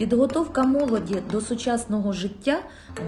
Підготовка молоді до сучасного життя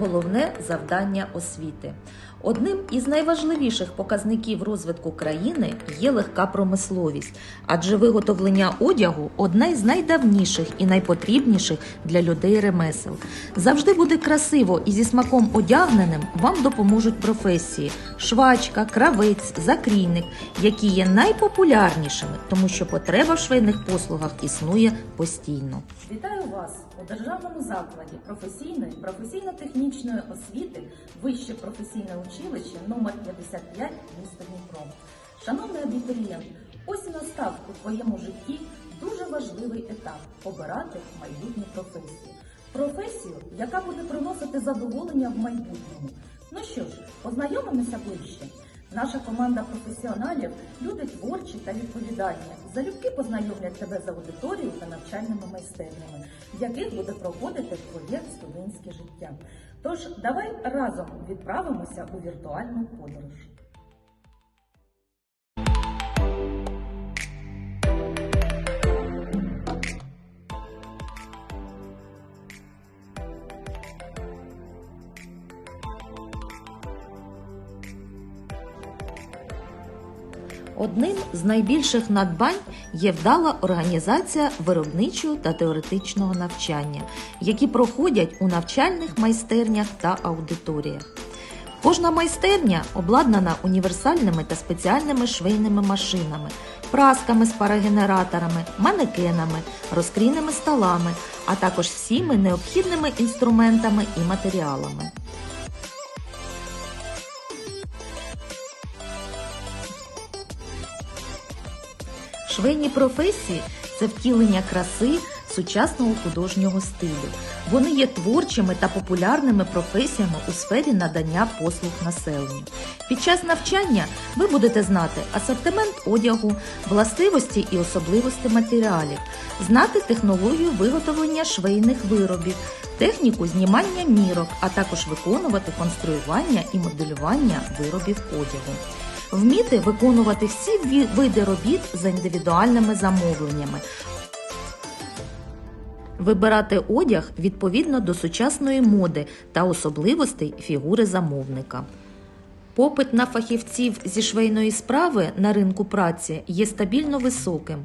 головне завдання освіти. Одним із найважливіших показників розвитку країни є легка промисловість, адже виготовлення одягу одна із найдавніших і найпотрібніших для людей ремесел. Завжди буде красиво і зі смаком одягненим вам допоможуть професії: швачка, кравець, закрійник, які є найпопулярнішими, тому що потреба в швейних послугах існує постійно. Вітаю вас у державному закладі професійної професійно-технічної освіти Вище професійне училище номер 55 міста Дніпро. Шановний абітурієнт, ось настав у твоєму житті дуже важливий етап обирати майбутню професію. Професію, яка буде приносити задоволення в майбутньому. Ну що ж, познайомимося ближче. Наша команда професіоналів люди творчі та відповідальні. Залюбки познайомлять тебе з аудиторією та навчальними майстернями, в яких буде проходити твоє студентське життя. Тож давай разом відправимося у віртуальну подорож. Одним з найбільших надбань є вдала організація виробничого та теоретичного навчання, які проходять у навчальних майстернях та аудиторіях. Кожна майстерня обладнана універсальними та спеціальними швейними машинами, прасками з парогенераторами, манекенами, розкрійними столами, а також всіми необхідними інструментами і матеріалами. Швейні професії це втілення краси сучасного художнього стилю. Вони є творчими та популярними професіями у сфері надання послуг населенню. Під час навчання ви будете знати асортимент одягу, властивості і особливості матеріалів, знати технологію виготовлення швейних виробів, техніку знімання мірок, а також виконувати конструювання і моделювання виробів одягу вміти виконувати всі види робіт за індивідуальними замовленнями. Вибирати одяг відповідно до сучасної моди та особливостей фігури замовника. Попит на фахівців зі швейної справи на ринку праці є стабільно високим.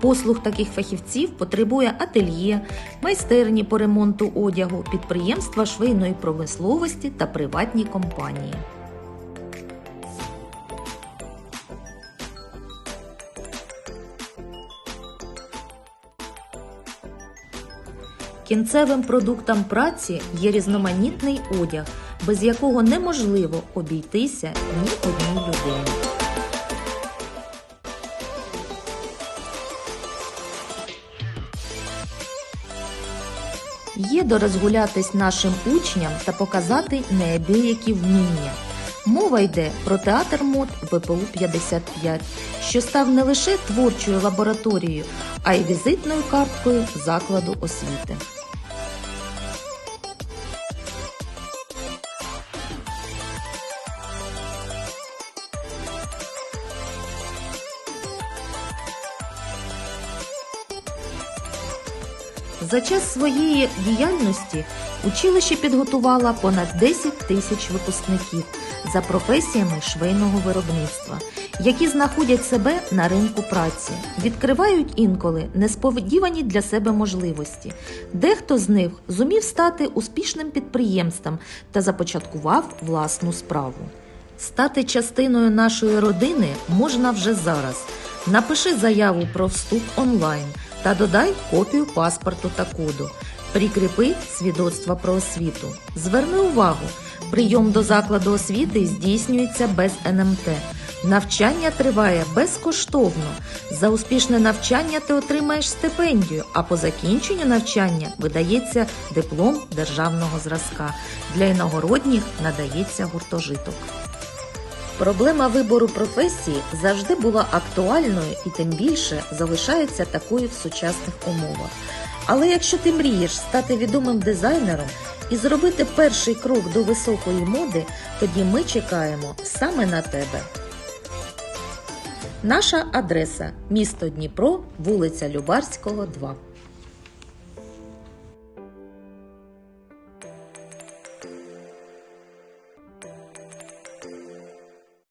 Послуг таких фахівців потребує ательє, майстерні по ремонту одягу, підприємства швейної промисловості та приватні компанії. Кінцевим продуктом праці є різноманітний одяг, без якого неможливо обійтися ні одній людині. Є до розгулятись нашим учням та показати неабиякі вміння. Мова йде про театр мод ВПУ 55, що став не лише творчою лабораторією, а й візитною карткою закладу освіти. За час своєї діяльності училище підготувало понад 10 тисяч випускників за професіями швейного виробництва, які знаходять себе на ринку праці, відкривають інколи несподівані для себе можливості. Дехто з них зумів стати успішним підприємством та започаткував власну справу. Стати частиною нашої родини можна вже зараз. Напиши заяву про вступ онлайн та додай копію паспорту та коду. Прикріпи свідоцтва про освіту. Зверни увагу, прийом до закладу освіти здійснюється без НМТ. Навчання триває безкоштовно. За успішне навчання ти отримаєш стипендію, а по закінченню навчання видається диплом державного зразка. Для іногородніх надається гуртожиток. Проблема вибору професії завжди була актуальною і тим більше залишається такою в сучасних умовах. Але якщо ти мрієш стати відомим дизайнером і зробити перший крок до високої моди, тоді ми чекаємо саме на тебе. Наша адреса місто Дніпро, вулиця Любарського, 2.